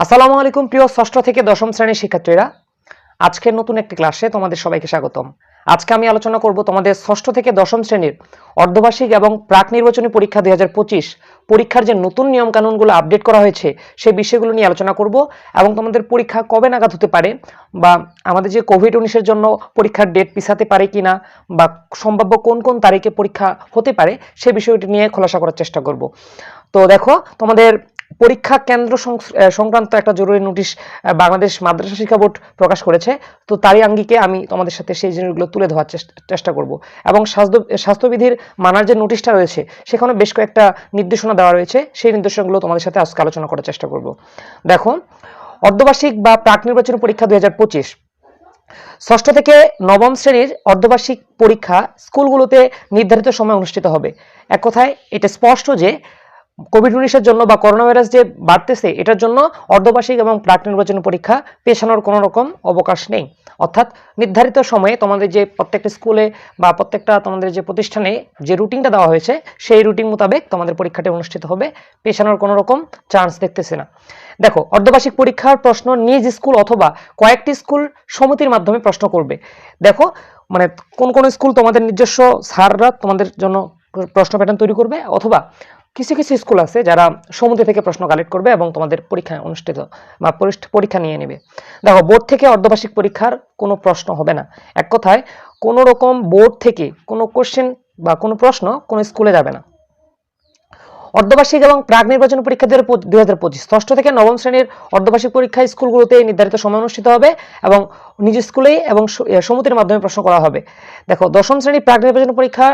আসসালামু আলাইকুম, প্রিয় ষষ্ঠ থেকে দশম শ্রেণির শিক্ষার্থীরা। আজকের নতুন একটি ক্লাসে তোমাদের সবাইকে স্বাগতম। আজকে আমি আলোচনা করব তোমাদের ষষ্ঠ থেকে দশম শ্রেণির অর্ধবার্ষিক এবং প্রাক নির্বাচনী পরীক্ষা দু হাজার পঁচিশ পরীক্ষার যে নতুন নিয়ম কানুনগুলো আপডেট করা হয়েছে, সেই বিষয়গুলো নিয়ে আলোচনা করব এবং তোমাদের পরীক্ষা কবে নাগাদ হতে পারে বা আমাদের যে কোভিড উনিশের জন্য পরীক্ষার ডেট পিছাতে পারে কিনা বা সম্ভাব্য কোন কোন তারিখে পরীক্ষা হতে পারে, সে বিষয়টি নিয়ে খোলাসা করার চেষ্টা করব। তো দেখো, তোমাদের পরীক্ষা কেন্দ্র সংক্রান্ত একটা জরুরি নোটিশ বাংলাদেশ মাদ্রাসা শিক্ষা বোর্ড প্রকাশ করেছে। তো তারই আঙ্গিকে আমি তোমাদের সাথে সেই জিনিসগুলো তুলে চেষ্টা- চেষ্টা করব। এবং স্বাস্থ্য, স্বাস্থ্যবিধির মানার যে নোটিশটা রয়েছে, সেখানে বেশ কয়েকটা নির্দেশনা দেওয়া রয়েছে। সেই নির্দেশনাগুলো তোমাদের সাথে আজকে আলোচনা করার চেষ্টা করব। দেখো, অর্ধবার্ষিক বা প্রাক নির্বাচনী পরীক্ষা দুই হাজার পঁচিশ। ষষ্ঠ থেকে নবম শ্রেণির অর্ধবার্ষিক পরীক্ষা স্কুলগুলোতে নির্ধারিত সময় অনুষ্ঠিত হবে। এক কথায়, এটা স্পষ্ট যে কোভিড উনিশের জন্য বা করোনা ভাইরাস যে বাড়তেছে, এটার জন্য অর্ধবার্ষিক এবং প্রাক নির্বাচনী পরীক্ষা পেছানোর কোনো রকম অবকাশ নেই। অর্থাৎ নির্ধারিত সময়ে তোমাদের যে প্রত্যেকটা স্কুলে বা প্রত্যেকটা তোমাদের যে প্রতিষ্ঠানে যে রুটিনটা দেওয়া হয়েছে, সেই রুটিন মোতাবেক তোমাদের পরীক্ষাটি অনুষ্ঠিত হবে। পেছানোর কোনো রকম চান্স দেখতেছে না। দেখো, অর্ধবার্ষিক পরীক্ষার প্রশ্ন নিজ স্কুল অথবা কয়েকটি স্কুল সমিতির মাধ্যমে প্রশ্ন করবে। দেখো মানে কোন কোন স্কুল তোমাদের নিজস্ব স্যাররা তোমাদের জন্য প্রশ্ন প্যাটার্ন তৈরি করবে অথবা কিছু কিছু স্কুল আছে যারা সমুদ্র থেকে প্রশ্ন কালেক্ট করবে এবং তোমাদের পরীক্ষা অনুষ্ঠিত বা পরীক্ষা নিয়ে নেবে। দেখো বোর্ড থেকে অর্ধবার্ষিক পরীক্ষার কোনো প্রশ্ন হবে না। এক কথায় কোনো রকম বোর্ড থেকে কোনো কোশ্চেন বা কোনো প্রশ্ন কোনো স্কুলে যাবে না। অর্ধবার্ষিক এবং প্রাক নির্বাচন পরীক্ষা দুই হাজার পঁচিশ ষষ্ঠ থেকে নবম শ্রেণির অর্ধবার্ষিক পরীক্ষা স্কুলগুলোতে নির্ধারিত সময় অনুষ্ঠিত হবে এবং নিজ স্কুলেই এবং স- এ, সমিতির মাধ্যমে প্রশ্ন করা হবে। দেখো দশম শ্রেণি প্রাক নির্বাচন পরীক্ষা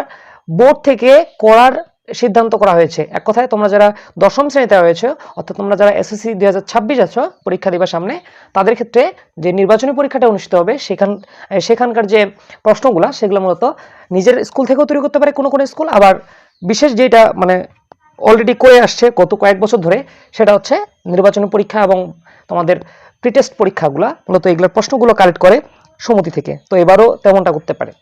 বোর্ড থেকে করার সিদ্ধান্ত করা হয়েছে। এক কথায় তোমরা যারা দশম শ্রেণীতে রয়েছে, অর্থাৎ তোমরা যারা এসএসসি দুই হাজার ছাব্বিশ আছো, পরীক্ষা দিবার সামনে, তাদের ক্ষেত্রে যে নির্বাচনী পরীক্ষাটা অনুষ্ঠিত হবে, সেখান সেখানকার যে প্রশ্নগুলো, সেগুলো মূলত নিজের স্কুল থেকেও তৈরি করতে পারে কোনো কোনো স্কুল, আবার বিশেষ যেটা মানে অলরেডি করে আসছে গত কয়েক বছর ধরে, সেটা হচ্ছে নির্বাচনী পরীক্ষা এবং তোমাদের প্রিটেস্ট পরীক্ষাগুলো, মূলত এগুলোর প্রশ্নগুলো কালেক্ট করে সমিতি থেকে। তো এবারও তেমনটা করতে পারে।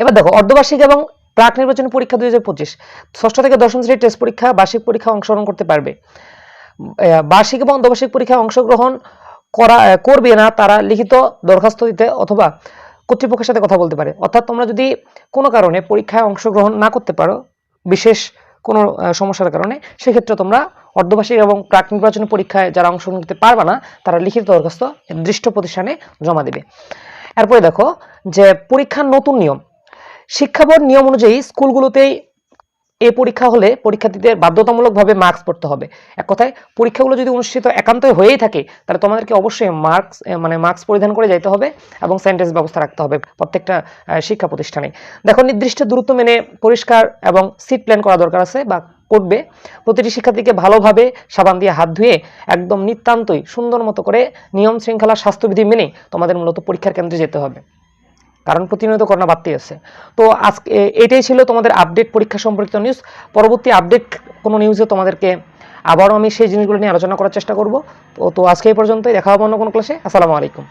এবার দেখো, অর্ধবার্ষিক এবং প্রাক নির্বাচনী পরীক্ষা দুই হাজার পঁচিশ। ষষ্ঠ থেকে দশম শ্রেণির টেস্ট পরীক্ষা, বার্ষিক পরীক্ষা অংশগ্রহণ করতে পারবে। বার্ষিক এবং অর্ধবার্ষিক পরীক্ষায় অংশগ্রহণ করা করবে না তারা লিখিত দরখাস্ত দিতে অথবা কর্তৃপক্ষের সাথে কথা বলতে পারে। অর্থাৎ তোমরা যদি কোনো কারণে পরীক্ষায় অংশগ্রহণ না করতে পারো, বিশেষ কোনো সমস্যার কারণে, সেক্ষেত্রে তোমরা অর্ধবার্ষিক এবং প্রাক নির্বাচনী পরীক্ষায় যারা অংশগ্রহণ করতে পারবে না, তারা লিখিত দরখাস্ত নির্দিষ্ট প্রতিষ্ঠানে জমা দেবে। এরপরে দেখো যে পরীক্ষার নতুন নিয়ম শিক্ষা বোর্ড নিয়ম অনুযায়ী স্কুলগুলোতেই এ পরীক্ষা হলে পরীক্ষার্থীদের বাধ্যতামূলকভাবে মার্কস পড়তে হবে। এক কথায়, পরীক্ষাগুলো যদি অনুষ্ঠিত একান্তই হয়েই থাকে, তাহলে তোমাদেরকে অবশ্যই মার্কস মানে মার্কস পরিধান করে যেতে হবে এবং স্যানিটাইজ ব্যবস্থা রাখতে হবে প্রত্যেকটা শিক্ষা প্রতিষ্ঠানে। দেখো, নির্দিষ্ট দূরত্ব মেনে পরিষ্কার এবং সিট প্ল্যান করা দরকার আছে বা করবে। প্রতিটি শিক্ষার্থীকে ভালোভাবে সাবান দিয়ে হাত ধুয়ে একদম নিতান্তই সুন্দর মতো করে নিয়ম শৃঙ্খলা স্বাস্থ্যবিধি মেনে তোমাদের মূলত পরীক্ষার কেন্দ্রে যেতে হবে। কারণ প্রতিনিয়ত করোনা বাড়তে আছে। তো আজকে এটাই ছিল তোমাদের আপডেট পরীক্ষা সম্পর্কিত নিউজ পরবর্তী আপডেট কোনো নিউজে তোমাদেরকে আবারও আমি সেই জিনিসগুলো নিয়ে আলোচনা করার চেষ্টা করব। তো আজকে এই পর্যন্তই, দেখা হব অন্য কোনো ক্লাসে আসসালামু আলাইকুম।